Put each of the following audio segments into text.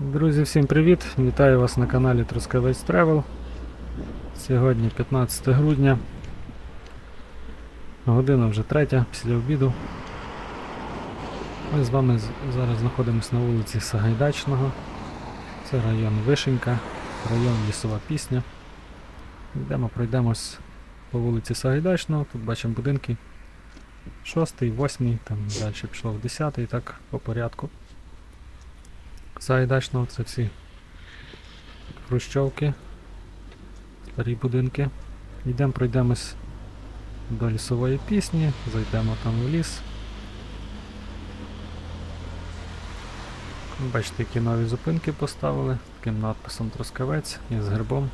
Друзі, всім привіт! Вітаю вас на каналі Трускавець Travel. Сьогодні 15 грудня. Година вже третя після обіду. Ми з вами зараз знаходимося на вулиці Сагайдачного. Це район Вишенька, район Лісова Пісня. Йдемо, пройдемось по вулиці Сагайдачного. Тут бачимо будинки 6, 8, там далі пішло в 10 і так по порядку. Сагайдачного це всі хрущовки, старі будинки. Йдемо, пройдемось до лісової пісні, зайдемо там в ліс. Бачите, які нові зупинки поставили, таким надписом Трускавець і з гербом.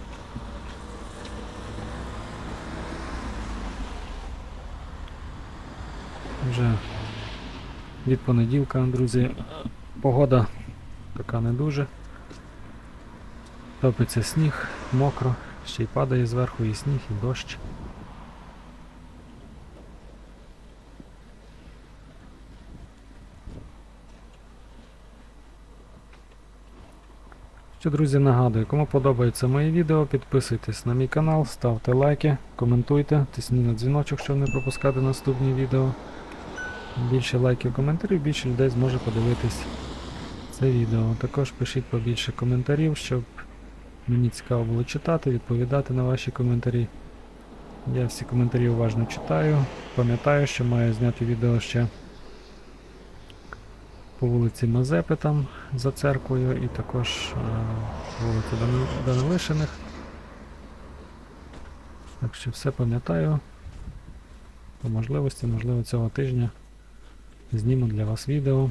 Вже від понеділка, друзі, погода така не дуже. Топиться сніг, мокро, ще й падає зверху і сніг, і дощ. Що, друзі, нагадую, кому подобається моє відео, підписуйтесь на мій канал, ставте лайки, коментуйте, тисніть на дзвіночок, щоб не пропускати наступні відео. Більше лайків, коментарів, більше людей зможе подивитись це відео. Також пишіть побільше коментарів, щоб мені цікаво було читати, відповідати на ваші коментарі. Я всі коментарі уважно читаю. Пам'ятаю, що маю зняти відео ще по вулиці Мазепи там за церквою і також е, вулиці Дан- Данилишиних. Так що все пам'ятаю. По можливості, можливо, цього тижня зніму для вас відео.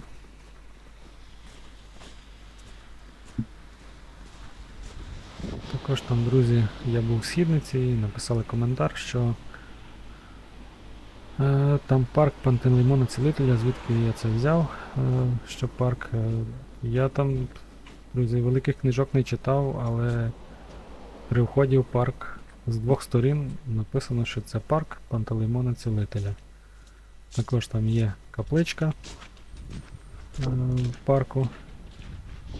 Також там, друзі, я був в східниці і написали коментар, що е, там парк Пантелеймона Цілителя, звідки я це взяв, е, що парк. Е, я там, друзі, великих книжок не читав, але при вході в парк з двох сторін написано, що це парк Пантелеймона Цілителя. Також там є капличка е, парку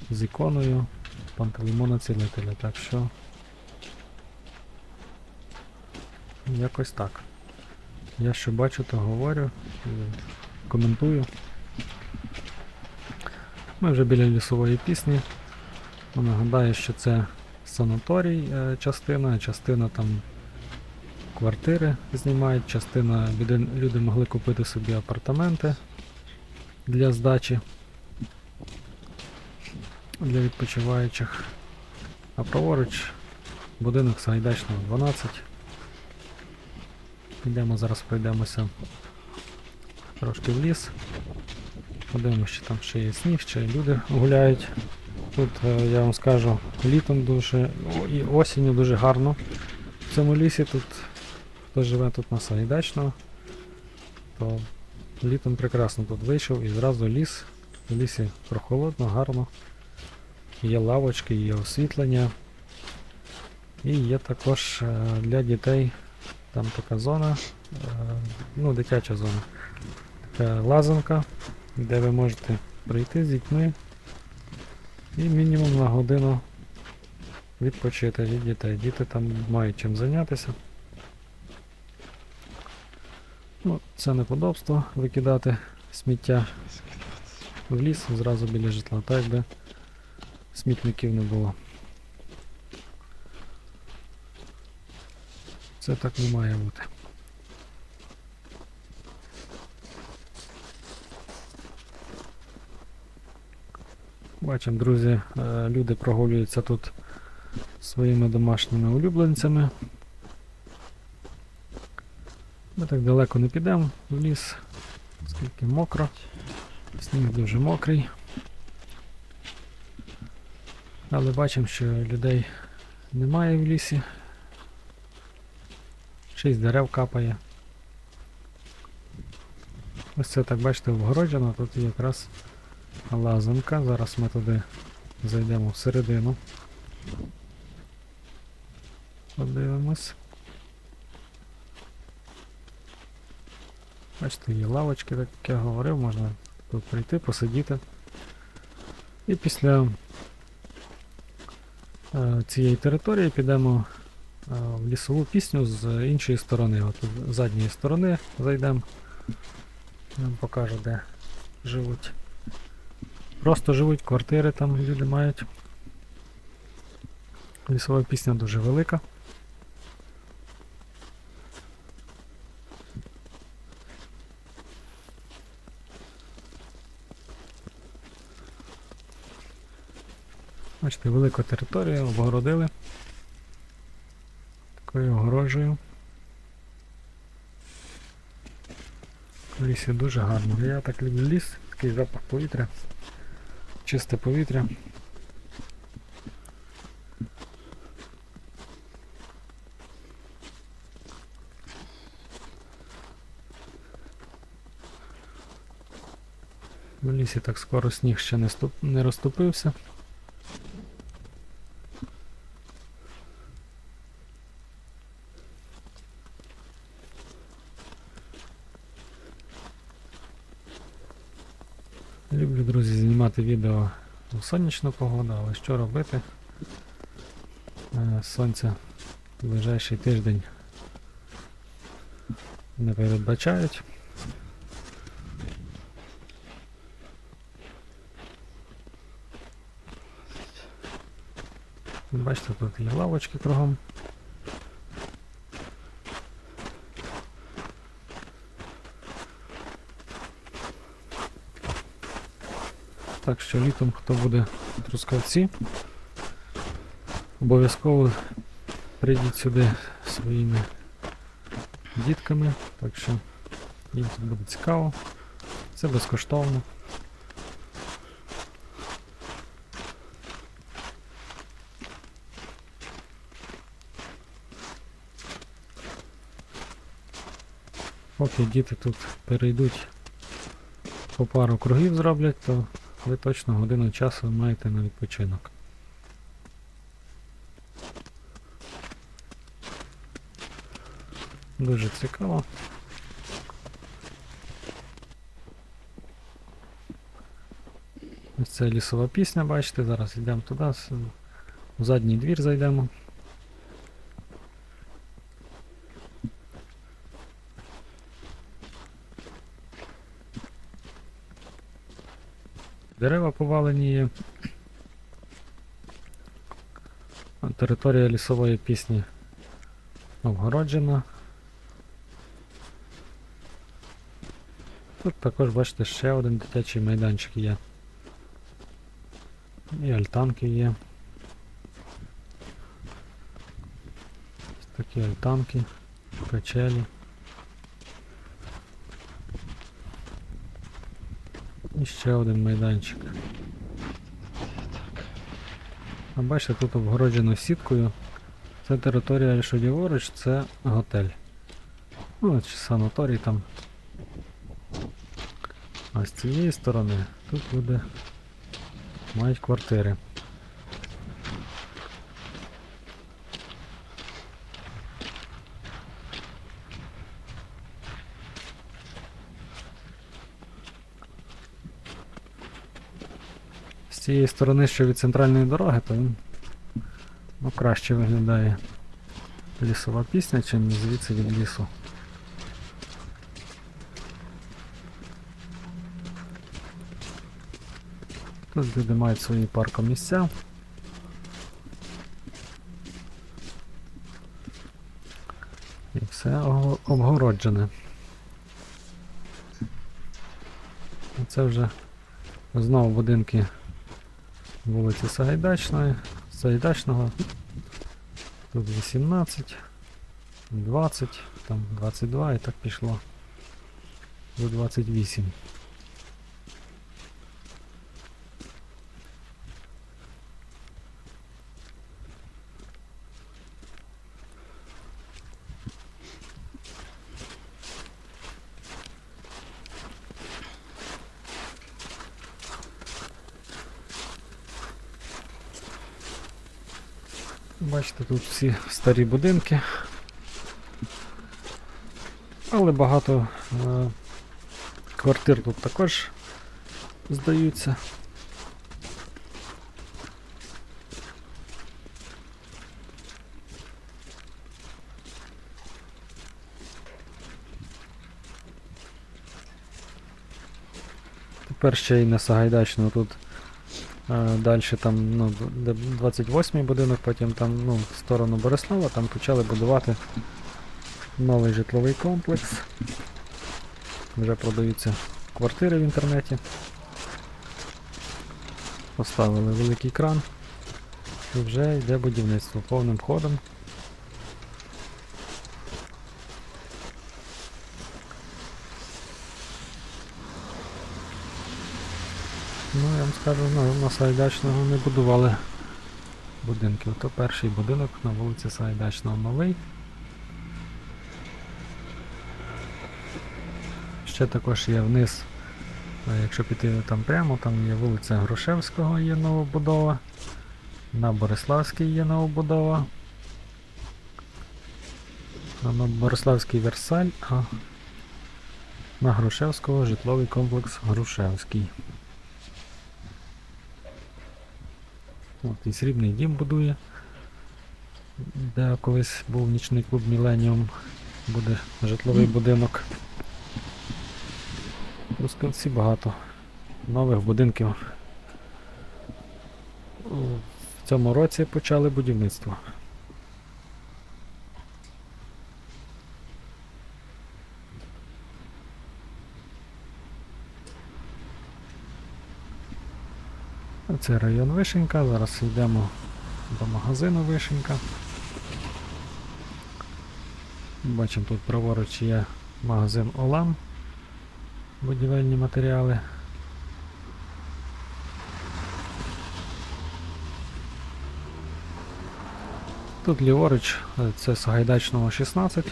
з іконою Пантелеймона Цілителя. Так що якось так. Я що бачу, то говорю, коментую. Ми вже біля лісової пісні. Нагадаю, що це санаторій е, частина, частина там квартири знімають, частина люди могли купити собі апартаменти для здачі для відпочиваючих. А праворуч будинок Сагайдачного 12. Підемо зараз пройдемося трошки в ліс. Подивимося, чи там ще є сніг, чи люди гуляють. Тут е, я вам скажу, літом дуже о, і осінню дуже гарно. В цьому лісі тут, хто живе тут на Сагайдачного, то літом прекрасно тут вийшов і зразу ліс. В лісі прохолодно, гарно. Є лавочки, є освітлення. І є також е, для дітей там така зона, е, ну, дитяча зона. Така лазанка, де ви можете прийти з дітьми і мінімум на годину відпочити від дітей. Діти там мають чим зайнятися. Ну, це неподобство викидати сміття в ліс зразу біля житла, так якби смітників не було. Це так не має бути. Бачимо, друзі, е, люди прогулюються тут своїми домашніми улюбленцями. Ми так далеко не підемо в ліс, оскільки мокро. Сніг дуже мокрий. Але бачимо, що людей немає в лісі. З дерев капає. Ось це так бачите вгороджено, тут якраз лазанка. Зараз ми туди зайдемо всередину. Подивимось. Бачите, є лавочки, так як я говорив, можна тут прийти, посидіти. І після цієї території підемо е, в лісову пісню з іншої сторони. От з задньої сторони зайдемо. Нам покажу, де живуть. Просто живуть, квартири там люди мають. Лісова пісня дуже велика. Бачите, велику територію обгородили. Такою огорожею. В лісі дуже гарно. Я так люблю ліс, такий запах повітря, чисте повітря. В лісі так скоро сніг ще не, ступ... не розступився. Люблю, друзі, знімати відео у сонячну погоду, але що робити? Е, Сонця в ближайший тиждень не передбачають. Бачите, тут є лавочки кругом. Так що літом, хто буде в Трускавці, обов'язково прийдіть сюди своїми дітками, так що їм тут буде цікаво. Це безкоштовно. Поки діти тут перейдуть по пару кругів зроблять, то ви точно годину часу маєте на відпочинок. Дуже цікаво. Ось це лісова пісня, бачите, зараз йдемо туди, в задній двір зайдемо. Дерева повалені є. Територія лісової пісні обгороджена. Тут також, бачите, ще один дитячий майданчик є. І альтанки є. Ось такі альтанки, качелі. І ще один майданчик. А бачите, тут обгороджено сіткою. Це територія, що це готель. Ну, чи санаторій там. А з цієї сторони тут буде мають квартири. Цієї сторони, що від центральної дороги, то він ну, краще виглядає лісова пісня, чим звідси від лісу. Тут люди мають свої паркомісця. І все обгороджене. Це вже знову будинки вулиці Сагайдачної, Сагайдачного. Тут 18, 20, там 22 і так пішло до 28. Бачите, тут всі старі будинки, але багато е квартир тут також здаються. Тепер ще й на Сагайдачну тут далі там ну, д- д- 28-й будинок, потім там ну, в сторону Борислава, там почали будувати новий житловий комплекс. Вже продаються квартири в інтернеті. Поставили великий кран. І вже йде будівництво повним ходом. Ну, я вам скажу, на, на Сайдачного не будували будинків. То перший будинок на вулиці Сайдачного новий. Ще також є вниз, е, якщо піти там прямо, там є вулиця Грушевського, є новобудова. На Бориславській є новобудова. На Бориславський Версаль, а на Грушевського житловий комплекс Грушевський. От і срібний дім будує, де колись був нічний клуб Міленіум, буде житловий будинок. Трускавці багато нових будинків. В цьому році почали будівництво. Це район Вишенька. Зараз йдемо до магазину Вишенька. Бачимо тут праворуч є магазин Олам. Будівельні матеріали. Тут ліворуч е, це Сагайдачного 16.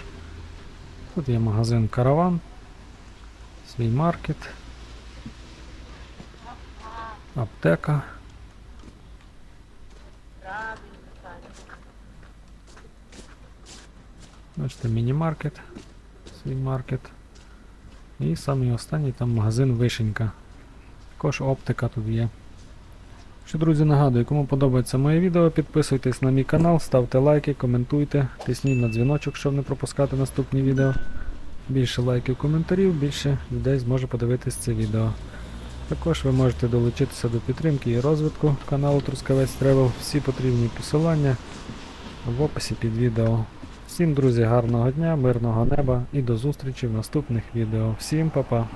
Тут є магазин Караван, свій маркет, аптека. Бачите, міні-маркет, свій маркет. І самий останній там магазин Вишенька. Також оптика тут є. Що, друзі, нагадую, кому подобається моє відео, підписуйтесь на мій канал, ставте лайки, коментуйте, тисніть на дзвіночок, щоб не пропускати наступні відео. Більше лайків, коментарів, більше людей зможе подивитись це відео. Також ви можете долучитися до підтримки і розвитку каналу Трускавець Тревел. Всі потрібні посилання в описі під відео. Всім, друзі, гарного дня, мирного неба і до зустрічі в наступних відео. Всім па-па!